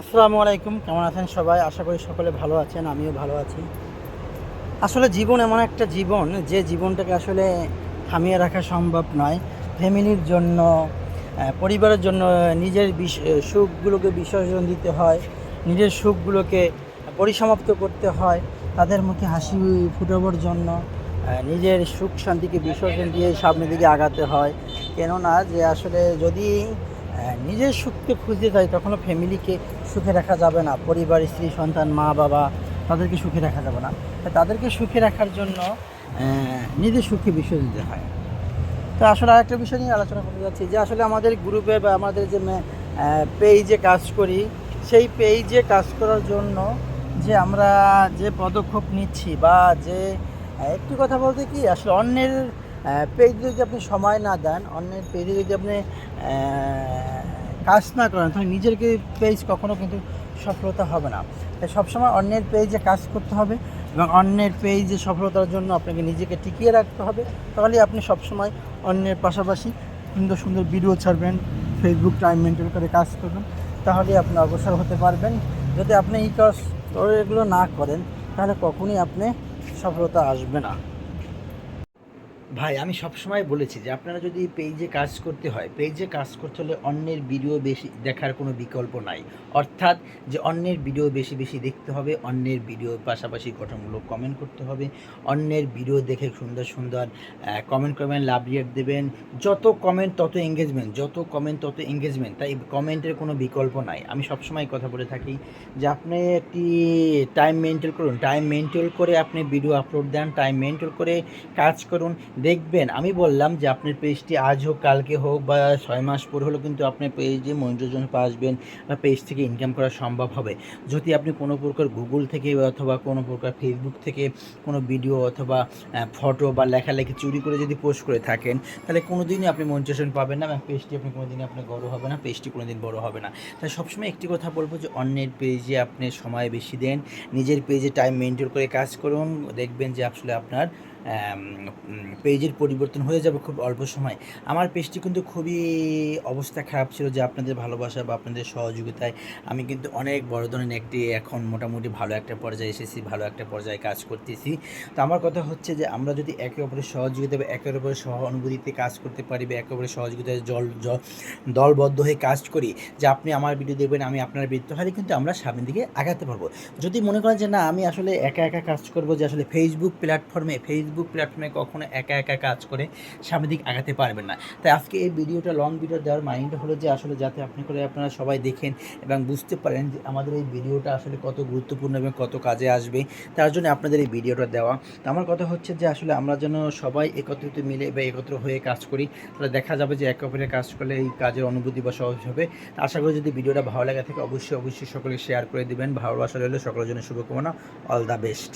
আসসালামু আলাইকুম, কেমন আছেন সবাই? আশা করি সকলে ভালো আছেন, আমিও ভালো আছি। আসলে জীবন এমন একটা জীবন, যে জীবনটাকে আসলে থামিয়ে রাখা সম্ভব নয়। ফ্যামিলির জন্য পরিবারের জন্য নিজের সুখগুলোকে বিসর্জন দিতে হয়, নিজের সুখগুলোকে পরিসমাপ্ত করতে হয়, তাদের মুখে হাসি ফুটাবার জন্য নিজের সুখ শান্তিকে বিসর্জন দিয়ে সামনের দিকে আগাতে হয়। কেননা যে আসলে যদি নিজের সুখকে খুঁজতে চাই তখন ফ্যামিলিকে সুখে রাখা যাবে না। পরিবার, স্ত্রী, সন্তান, মা, বাবা, তাদেরকে সুখে রাখা যাবে না। তাদেরকে সুখে রাখার জন্য নিজের সুখকে বিষয় দিতে হয়। তো আসলে আরেকটা বিষয় নিয়ে আলোচনা করতে যাচ্ছি, যে আসলে আমাদের গ্রুপে বা আমাদের যে পেজে কাজ করি, সেই পেজে কাজ করার জন্য যে আমরা যে পদক্ষেপ নিচ্ছি বা যে একটি কথা বলতে কি, আসলে অন্যের পেজে যদি আপনি সময় না দেন, অন্যের পেজে যদি আপনি কাজ না করেন তাহলে নিজের পেজ কখনো কিন্তু সফলতা হবে না। তাই সবসময় অন্যের পেজে কাজ করতে হবে এবং অন্যের পেজে সফলতার জন্য আপনাকে নিজেকে টিকিয়ে রাখতে হবে। তাহলে আপনি সবসময় অন্যের পাশাপাশি সুন্দর সুন্দর ভিডিও ছাড়বেন ফেসবুক টাইম মেনটেন করে কাজ করবেন। তাহলে আপনি অগ্রসর হতে পারবেন। যদি আপনি এই কাজ এগুলো না করেন, তাহলে কখনই আপনি সফলতা আসবে না। ভাই, আমি সবসময় বলেছি যে আপনারা যদি পেজে কাজ করতে হয় পেজে কাজ করতে হলে অন্যের ভিডিও বেশি দেখার কোনো বিকল্প নাই। অর্থাৎ যে অন্যের ভিডিও বেশি বেশি দেখতে হবে, অন্যের ভিডিওর পাশাপাশি গঠনমূলক কমেন্ট করতে হবে, অন্যের ভিডিও দেখে সুন্দর সুন্দর কমেন্ট করবেন লাভ রিয়েট দেবেন। যত কমেন্ট তত এঙ্গেজমেন্ট যত কমেন্ট তত এঙ্গেজমেন্ট তাই কমেন্টের কোনো বিকল্প নাই। আমি সবসময় কথা বলে থাকি যে আপনি একটি টাইম মেনটেন করুন। টাইম মেনটেন করে আপনি ভিডিও আপলোড দেন। টাইম মেনটেন করে কাজ করুন। দেখবেন, আমি বললাম যে আপনার পেজটি আজ হোক, কালকে হোক বা ছয় মাস পর হলেও কিন্তু আপনার পেজে মনিটরজন আসবেন বা পেজ থেকে ইনকাম করা সম্ভব হবে। যদি আপনি কোনো প্রকার গুগল থেকে অথবা কোনো প্রকার ফেসবুক থেকে কোনো ভিডিও অথবা ফটো বা লেখালেখি চুরি করে যদি পোস্ট করে থাকেন, তাহলে কোনো দিনই আপনি মনিটরেশন পাবেন না এবং পেজটি আপনি কোনো দিনই আপনার বড় হবে না পেজটি কোনো দিন বড় হবে না। তাই সবসময় একটি কথা বলব যে অন্যের পেজে আপনি সময় বেশি দেন, নিজের পেজে টাইম মেনটেন করে কাজ করুন, দেখবেন যে আসলে আপনার পেজের পরিবর্তন হয়ে যাবে খুব অল্প সময়। আমার পেজটি কিন্তু খুবই অবস্থা খারাপ ছিল যে আপনাদের ভালোবাসা বা আপনাদের সহযোগিতায় আমি কিন্তু অনেক বড় ধরনের একটি এখন মোটামুটি ভালো একটা পর্যায়ে এসেছি, ভালো একটা পর্যায়ে কাজ করতেছি। তো আমার কথা হচ্ছে যে আমরা যদি একে অপরের সহযোগিতা বা একে অপরের সহানুভূতিতে কাজ করতে পারি বা একে অপরের সহযোগিতায় জল দলবদ্ধ হয়ে কাজ করি, যে আপনি আমার ভিডিও দেখবেন, আমি আপনার ভিডিও তাহলে কিন্তু আমরা সামনের দিকে আগাতে পারব। যদি মনে করেন যে না, আমি আসলে একা একা কাজ করব, যে আসলে ফেসবুক প্ল্যাটফর্মে ফেসবুক প্ল্যাটফর্মে কখনো একা একা কাজ করে সামনের দিকে আগাতে পারবেন না। তাই আজকে এই ভিডিওটা লং ভিডিও দেওয়ার মাইন্ড হলো যে আসলে যাতে আপনি করে আপনারা সবাই দেখেন এবং বুঝতে পারেন যে আমাদের এই ভিডিওটা আসলে কত গুরুত্বপূর্ণ এবং কত কাজে আসবে। তার জন্য আপনাদের এই ভিডিওটা দেওয়া। আমার কথা হচ্ছে যে আসলে আমরা যেন সবাই একত্রিত মিলে বা একত্র হয়ে কাজ করি, তাহলে দেখা যাবে যে একে অপরের কাজ করলে এই কাজের অনুভূতি বা সহজ হবে। আশা করি যদি ভিডিওটা ভালো লাগে থাকে, অবশ্যই অবশ্যই সকলে শেয়ার করে দিবেন। ভালোবাসা রইলে সকলের জন্য শুভকামনা। All the best